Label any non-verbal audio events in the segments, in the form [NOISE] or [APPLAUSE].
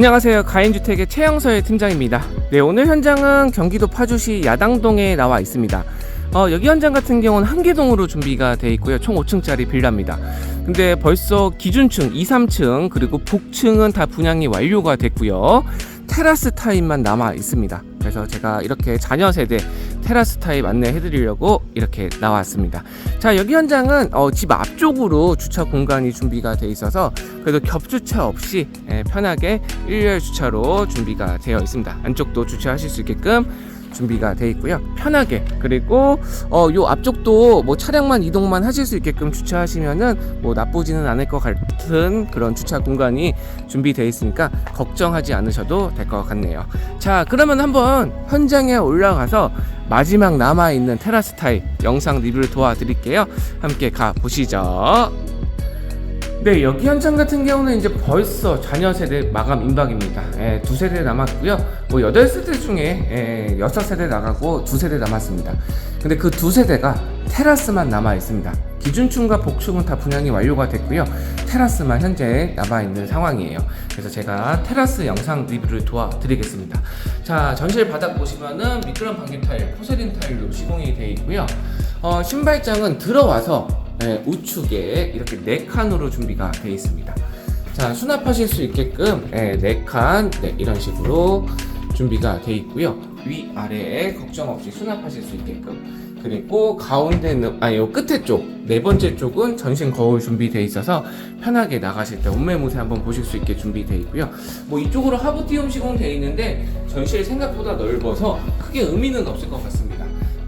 안녕하세요. 가인주택의 최영서의 팀장입니다. 네, 오늘 현장은 경기도 파주시 야당동에 나와 있습니다. 어, 여기 현장 같은 경우는 한 개동으로 준비가 돼 있고요. 총 5층짜리 빌라입니다. 근데 벌써 기준층 2, 3층 그리고 북층은 다 분양이 완료가 됐고요. 테라스 타입만 남아 있습니다. 그래서 제가 이렇게 자녀 세대 테라스 타입 안내해 드리려고 이렇게 나왔습니다. 자, 여기 현장은 어, 집 앞쪽으로 주차 공간이 준비가 돼 있어서 그래도 겹주차 없이 예, 편하게 일렬 주차로 준비가 되어 있습니다. 안쪽도 주차하실 수 있게끔 준비가 돼 있고요. 편하게 그리고 어, 요 앞쪽도 뭐 차량만 이동만 하실 수 있게끔 주차하시면은 뭐 나쁘지는 않을 것 같은 그런 주차 공간이 준비되어 있으니까 걱정하지 않으셔도 될 것 같네요. 자, 그러면 한번 현장에 올라가서 마지막 남아 있는 테라스 타입 영상 리뷰를 도와드릴게요. 함께 가 보시죠. 네, 여기 현장 같은 경우는 이제 벌써 자녀 세대 마감 임박입니다. 예, 두 세대 남았고요. 뭐 여덟 세대 중에 예, 여섯 세대 나가고 두 세대 남았습니다. 근데 그 두 세대가 테라스만 남아 있습니다. 기준층과 복층은 다 분양이 완료가 됐고요. 테라스만 현재 남아 있는 상황이에요. 그래서 제가 테라스 영상 리뷰를 도와드리겠습니다. 자, 전실 바닥 보시면은 미끄럼 방지 타일, 포세린 타일로 시공이 되어 있고요. 어, 신발장은 들어와서 네, 우측에 이렇게 네 칸으로 준비가 되어 있습니다. 자, 수납하실 수 있게끔 네, 네 칸, 네, 이런 식으로 준비가 되어 있고요. 위 아래에 걱정 없이 수납하실 수 있게끔. 그리고 가운데는 아니 요 끝에 쪽 네 번째 쪽은 전신 거울 준비되어 있어서 편하게 나가실 때 옷매무새 한번 보실 수 있게 준비되어 있고요. 뭐 이쪽으로 하부 띄움 시공되어 있는데 전실 생각보다 넓어서 크게 의미는 없을 것 같습니다.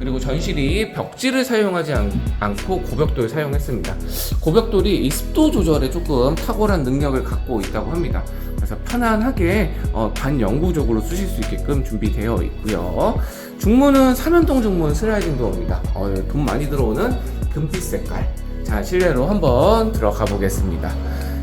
그리고 전실이 벽지를 사용하지 않, 고 고벽돌을 사용했습니다. 고벽돌이 이 습도 조절에 조금 탁월한 능력을 갖고 있다고 합니다. 그래서 편안하게 어, 반영구적으로 쓰실 수 있게끔 준비되어 있고요. 중문은 삼연동 중문 슬라이딩 도어입니다. 어, 돈 많이 들어오는 금빛 색깔. 자, 실내로 한번 들어가 보겠습니다.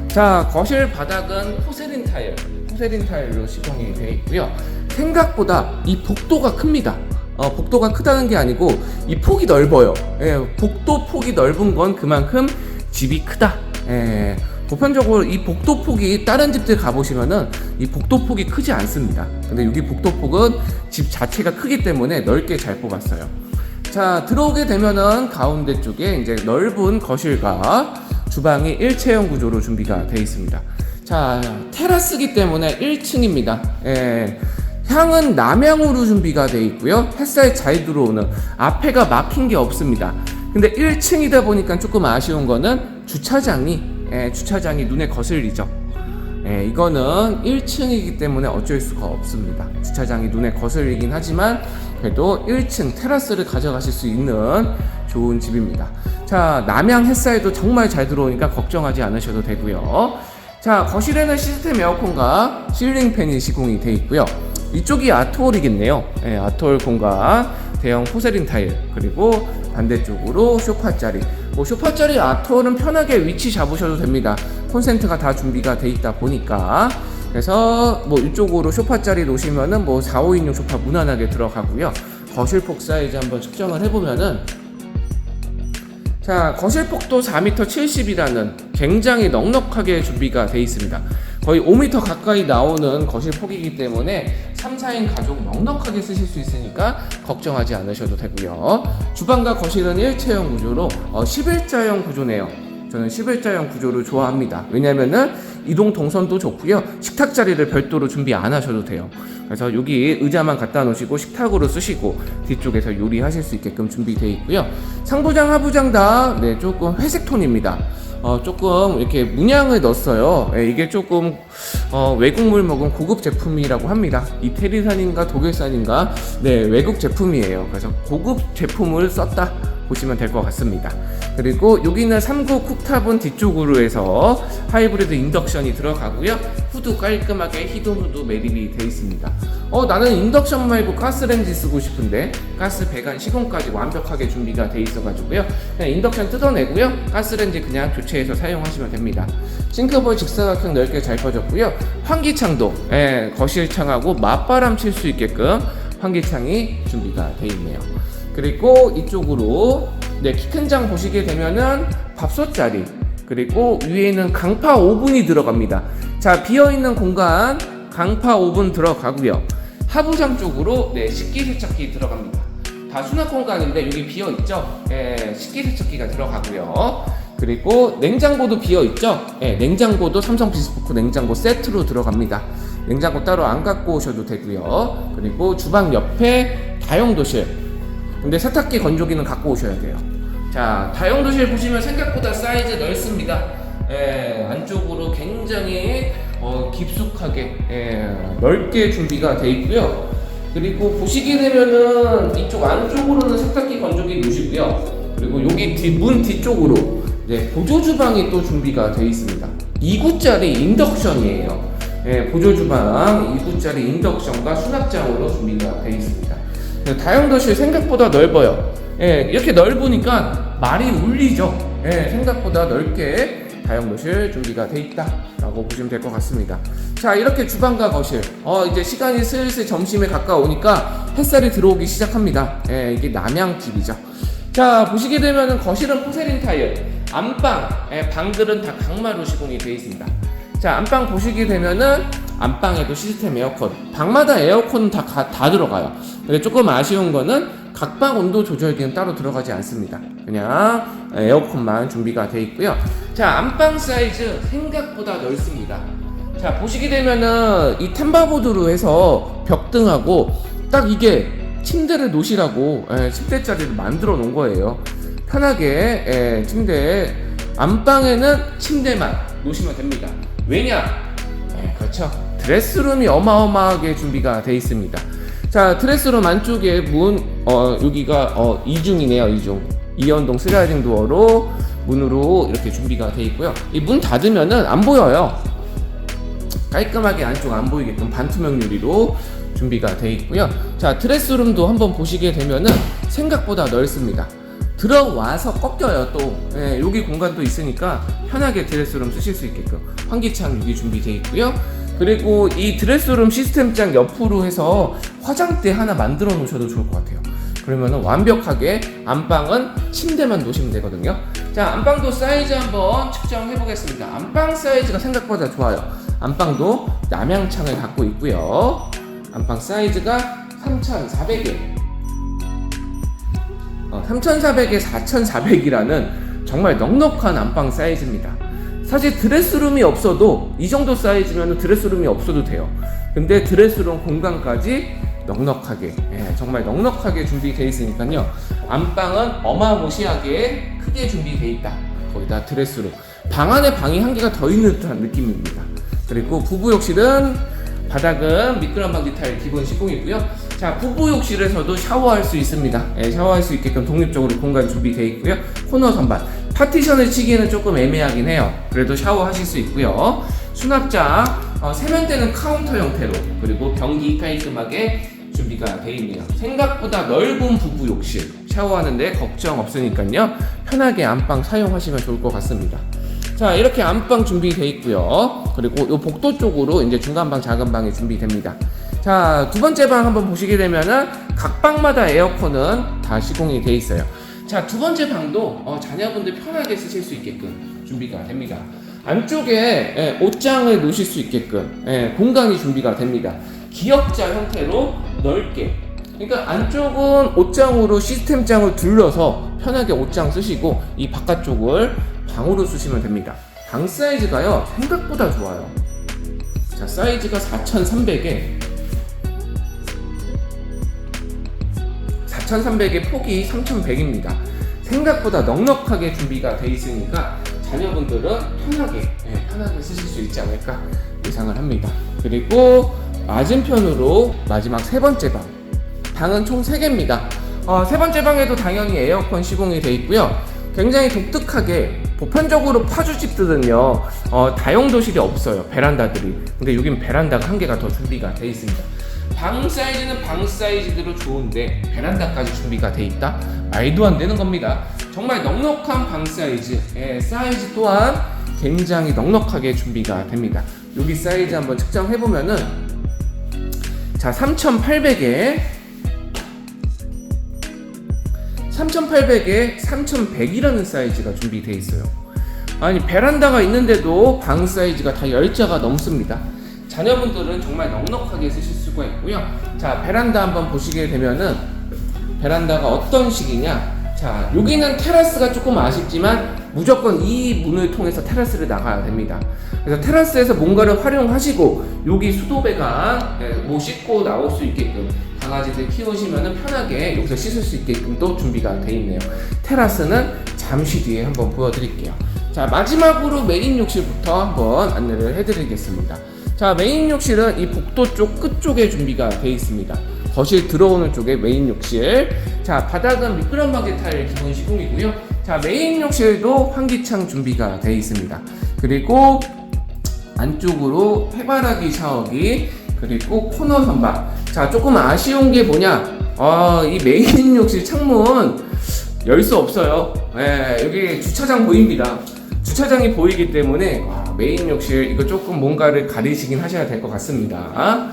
자, 거실 바닥은 포세린 타일, 포세린 타일로 시공이 되어 있고요. 생각보다 이 복도가 큽니다. 어, 복도가 크다는 게 아니고 이 폭이 넓어요. 예, 복도 폭이 넓은 건 그만큼 집이 크다. 예, 보편적으로 이 복도 폭이 다른 집들 가보시면은 이 복도 폭이 크지 않습니다. 근데 여기 복도 폭은 집 자체가 크기 때문에 넓게 잘 뽑았어요. 자, 들어오게 되면은 가운데 쪽에 이제 넓은 거실과 주방이 일체형 구조로 준비가 되어 있습니다. 자, 테라스기 때문에 1층입니다. 예. 향은 남향으로 준비가 되어 있고요. 햇살 잘 들어오는 앞에가 막힌 게 없습니다. 근데 1층이다 보니까 조금 아쉬운 거는 주차장이 예, 주차장이 눈에 거슬리죠. 예, 이거는 1층이기 때문에 어쩔 수가 없습니다. 주차장이 눈에 거슬리긴 하지만 그래도 1층 테라스를 가져가실 수 있는 좋은 집입니다. 자, 남향 햇살도 정말 잘 들어오니까 걱정하지 않으셔도 되고요. 자, 거실에는 시스템 에어컨과 실링 팬이 시공이 되어 있고요. 이쪽이 아트홀이겠네요. 네, 아트홀 공간, 대형 포세린 타일, 그리고 반대쪽으로 쇼파 자리. 뭐 쇼파 자리 아트홀은 편하게 위치 잡으셔도 됩니다. 콘센트가 다 준비가 돼 있다 보니까. 그래서 뭐 이쪽으로 쇼파 자리 놓으시면은 뭐 4, 5인용 쇼파 무난하게 들어가고요. 거실 폭 사이즈 한번 측정을 해보면은 자, 거실 폭도 4m 70이라는 굉장히 넉넉하게 준비가 되어 있습니다. 거의 5m 가까이 나오는 거실 폭이기 때문에 3, 4인 가족 넉넉하게 쓰실 수 있으니까 걱정하지 않으셔도 되고요. 주방과 거실은 일체형 구조로 어, 11자형 구조네요. 저는 11자형 구조를 좋아합니다. 왜냐면은 이동 동선도 좋고요. 식탁 자리를 별도로 준비 안 하셔도 돼요. 그래서 여기 의자만 갖다 놓으시고 식탁으로 쓰시고 뒤쪽에서 요리하실 수 있게끔 준비되어 있고요. 상부장, 하부장 다 네, 조금 회색 톤입니다. 어, 조금 이렇게 문양을 넣었어요. 예, 이게 조금 어, 외국물 먹은 고급 제품이라고 합니다. 이태리산인가 독일산인가 네 외국 제품이에요. 그래서 고급 제품을 썼다 보시면 될 것 같습니다. 그리고 여기는 3구 쿡탑은 뒤쪽으로 해서 하이브리드 인덕션이 들어가고요. 후드 깔끔하게 히든 후드 매립이 되어 있습니다. 어 나는 인덕션 말고 가스렌지 쓰고 싶은데 가스 배관 시공까지 완벽하게 준비가 되어 있어가지고요. 그냥 인덕션 뜯어내고요. 가스렌지 그냥 교체해서 사용하시면 됩니다. 싱크볼 직사각형 넓게 잘 퍼졌고요. 환기창도 예, 거실창하고 맞바람 칠 수 있게끔 환기창이 준비가 되어 있네요. 그리고 이쪽으로 네, 키 큰 장 보시게 되면은 밥솥 자리 그리고 위에는 강파 오븐이 들어갑니다. 자 비어 있는 공간 강파 오븐 들어가고요. 하부장 쪽으로 네, 식기 세척기 들어갑니다. 다 수납 공간인데 여기 비어 있죠? 예, 식기 세척기가 들어가고요. 그리고 냉장고도 비어 있죠? 예, 냉장고도 삼성 비스포크 냉장고 세트로 들어갑니다. 냉장고 따로 안 갖고 오셔도 되고요. 그리고 주방 옆에 다용 도실. 근데 세탁기 건조기는 갖고 오셔야 돼요. 자, 다용도실 보시면 생각보다 사이즈 넓습니다. 예, 안쪽으로 굉장히 어, 깊숙하게 예, 넓게 준비가 돼 있고요. 그리고 보시게 되면은 이쪽 안쪽으로는 세탁기 건조기 놓으시고요. 그리고 여기 뒤, 문 뒤쪽으로 네, 보조 주방이 또 준비가 돼 있습니다. 2구짜리 인덕션이에요. 예, 보조 주방 2구짜리 인덕션과 수납장으로 준비가 돼 있습니다. 네, 다용도실 생각보다 넓어요. 예, 이렇게 넓으니까 말이 울리죠. 예, 생각보다 넓게 다용도실 준비가 돼 있다라고 보시면 될 것 같습니다. 자, 이렇게 주방과 거실. 어, 이제 시간이 슬슬 점심에 가까우니까 햇살이 들어오기 시작합니다. 예, 이게 남양집이죠. 자, 보시게 되면은 거실은 포세린 타일, 안방, 예, 방들은 다 강마루 시공이 되어 있습니다. 자, 안방 보시게 되면은 안방에도 시스템 에어컨, 방마다 에어컨 다, 가- 다 들어가요. 근데 조금 아쉬운 거는 각방 온도 조절기는 따로 들어가지 않습니다. 그냥 에어컨만 준비가 되어 있고요. 자, 안방 사이즈 생각보다 넓습니다. 자, 보시게 되면은 이 템바보드로 해서 벽등하고 딱 이게 침대를 놓으시라고 예, 침대 자리를 만들어 놓은 거예요. 편하게 예, 침대 안방에는 침대만 놓으시면 됩니다. 왜냐? 예, 그렇죠. 드레스룸이 어마어마하게 준비가 돼 있습니다. 자, 드레스룸 안쪽에 문, 어, 여기가, 어, 이중이네요, 이중. 이연동 슬라이딩 도어로 문으로 이렇게 준비가 돼 있고요. 이 문 닫으면은 안 보여요. 깔끔하게 안쪽 안 보이게끔 반투명 유리로 준비가 돼 있고요. 자, 드레스룸도 한번 보시게 되면은 생각보다 넓습니다. 들어와서 꺾여요 또 예, 여기 공간도 있으니까 편하게 드레스룸 쓰실 수 있게끔 환기창 여기 준비되어 있고요 그리고 이 드레스룸 시스템장 옆으로 해서 화장대 하나 만들어 놓으셔도 좋을 것 같아요. 그러면 완벽하게 안방은 침대만 놓으시면 되거든요. 자 안방도 사이즈 한번 측정해 보겠습니다. 안방 사이즈가 생각보다 좋아요. 안방도 남양창을 갖고 있고요. 안방 사이즈가 3,400에. 어, 3,400에 4,400이라는 정말 넉넉한 안방 사이즈입니다. 사실 드레스룸이 없어도 이 정도 사이즈면 드레스룸이 없어도 돼요. 근데 드레스룸 공간까지 넉넉하게, 예, 정말 넉넉하게 준비되어 있으니까요. 안방은 어마무시하게 크게 준비되어 있다. 거기다 드레스룸. 방 안에 방이 한 개가 더 있는 듯한 느낌입니다. 그리고 부부 욕실은 바닥은 미끄럼 방지 타일 기본 시공이고요. 자, 부부 욕실에서도 샤워할 수 있습니다. 예, 샤워할 수 있게끔 독립적으로 공간 준비되어 있고요. 코너 선반. 파티션을 치기에는 조금 애매하긴 해요. 그래도 샤워하실 수 있고요. 수납장, 어, 세면대는 카운터 형태로 그리고 변기 깔끔하게 준비가 되어 있네요. 생각보다 넓은 부부 욕실. 샤워하는데 걱정 없으니까요. 편하게 안방 사용하시면 좋을 것 같습니다. 자 이렇게 안방 준비되어 있고요 그리고 이 복도 쪽으로 이제 중간 방 작은 방이 준비됩니다 자 두 번째 방 한번 보시게 되면은 각 방마다 에어컨은 다 시공이 되어 있어요 자 두 번째 방도 어, 자녀분들 편하게 쓰실 수 있게끔 준비가 됩니다 안쪽에 예, 옷장을 놓으실 수 있게끔 예, 공간이 준비가 됩니다 기역자 형태로 넓게 그러니까 안쪽은 옷장으로 시스템장을 둘러서 편하게 옷장 쓰시고 이 바깥쪽을 방으로 쓰시면 됩니다. 방 사이즈가요 생각보다 좋아요. 자 사이즈가 4,300에 4,300에 폭이 3,100입니다. 생각보다 넉넉하게 준비가 돼 있으니까 자녀분들은 편하게 예, 편하게 쓰실 수 있지 않을까 예상을 합니다. 그리고 맞은편으로 마지막 세 번째 방 방은 총 3개입니다. 어, 세 번째 방에도 당연히 에어컨 시공이 돼 있고요. 굉장히 독특하게 보편적으로 파주집들은요 어, 다용도실이 없어요 베란다들이 근데 여긴 베란다가 한 개가 더 준비가 돼 있습니다 방 사이즈는 방 사이즈대로 좋은데 베란다까지 준비가 돼 있다 말도 안 되는 겁니다 정말 넉넉한 방 사이즈 예, 사이즈 또한 굉장히 넉넉하게 준비가 됩니다 여기 사이즈 한번 측정해 보면은 자 3800에 3800에 3100이라는 사이즈가 준비되어 있어요. 아니 베란다가 있는데도 방 사이즈가 다 10자가 넘습니다. 자녀분들은 정말 넉넉하게 쓰실 수가 있고요. 자, 베란다 한번 보시게 되면은 베란다가 어떤 식이냐? 자, 여기는 테라스가 조금 아쉽지만 무조건 이 문을 통해서 테라스를 나가야 됩니다. 그래서 테라스에서 뭔가를 활용하시고 여기 수도배관 예, 뭐 씻고 나올 수 있게끔 강아지들 키우시면 편하게 여기서 씻을 수 있게끔 또 준비가 돼 있네요. 테라스는 잠시 뒤에 한번 보여드릴게요. 자 마지막으로 메인 욕실부터 한번 안내를 해드리겠습니다. 자 메인 욕실은 이 복도 쪽 끝쪽에 준비가 돼 있습니다. 거실 들어오는 쪽에 메인 욕실. 자 바닥은 미끄럼하게 탈 기본 시공이고요. 자 메인 욕실도 환기창 준비가 돼 있습니다. 그리고 안쪽으로 해바라기 샤워기 그리고 코너 선반 자 조금 아쉬운 게 뭐냐 아, 이 메인 [LAUGHS] 욕실 창문 열 수 없어요 예, 여기 주차장 보입니다 주차장이 보이기 때문에 아, 메인 욕실 이거 조금 뭔가를 가리시긴 하셔야 될 것 같습니다.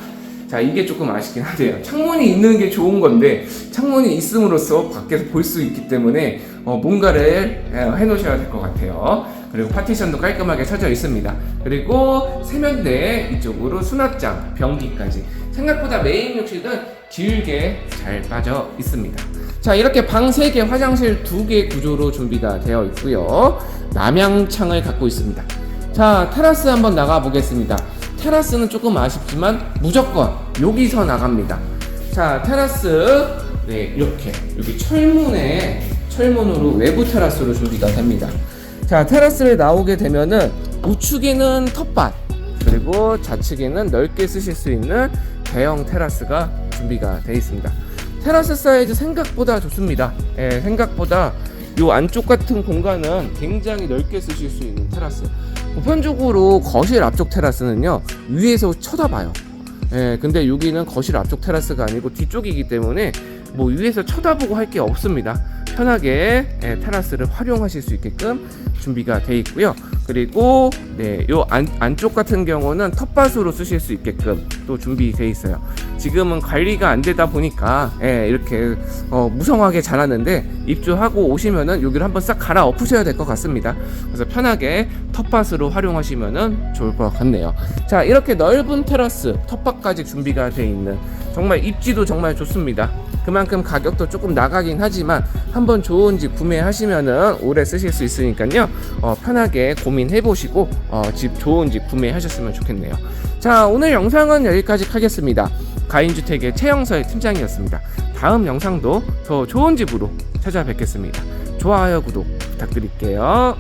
자 이게 조금 아쉽긴 하네요. 창문이 있는 게 좋은 건데 창문이 있음으로써 밖에서 볼 수 있기 때문에 어, 뭔가를 예, 해놓으셔야 될 것 같아요. 그리고 파티션도 깔끔하게 쳐져 있습니다. 그리고 세면대 이쪽으로 수납장 변기까지. 생각보다 메인 욕실은 길게 잘 빠져 있습니다. 자 이렇게 방 3개 화장실 2개 구조로 준비가 되어 있고요. 남향창을 갖고 있습니다 자 테라스 한번 나가 보겠습니다. 테라스는 조금 아쉽지만 무조건 여기서 나갑니다. 자 테라스. 네 이렇게. 여기 철문에 철문으로 외부 테라스로 준비가 됩니다. 자 테라스를 나오게 되면은 우측에는 텃밭 그리고 좌측에는 넓게 쓰실 수 있는 대형 테라스가 준비가 되어 있습니다. 테라스 사이즈 생각보다 좋습니다. 예, 생각보다 요 안쪽 같은 공간은 굉장히 넓게 쓰실 수 있는 테라스 보편적으로 거실 앞쪽 테라스는요 위에서 쳐다봐요 예, 근데 여기는 거실 앞쪽 테라스가 아니고 뒤쪽이기 때문에 뭐 위에서 쳐다보고 할 게 없습니다 편하게 예, 테라스를 활용하실 수 있게끔 준비가 되어 있고요. 그리고 네, 요 안, 안쪽 같은 경우는 텃밭으로 쓰실 수 있게끔 또 준비되어 있어요. 지금은 관리가 안 되다 보니까 예, 이렇게 어, 무성하게 자랐는데 입주하고 오시면은 여기를 한번 싹 갈아 엎으셔야 될 것 같습니다. 그래서 편하게 텃밭으로 활용하시면은 좋을 것 같네요. 자, 이렇게 넓은 테라스, 텃밭까지 준비가 되어 있는 정말 입지도 정말 좋습니다. 그만큼 가격도 조금 나가긴 하지만 한번 좋은 집 구매하시면은 오래 쓰실 수 있으니까요. 어, 편하게 고민해 보시고 어, 집 좋은 집 구매하셨으면 좋겠네요. 자, 오늘 영상은 여기까지 하겠습니다. 가인주택의 최영서의 팀장이었습니다. 다음 영상도 더 좋은 집으로 찾아뵙겠습니다. 좋아요, 구독 부탁드릴게요.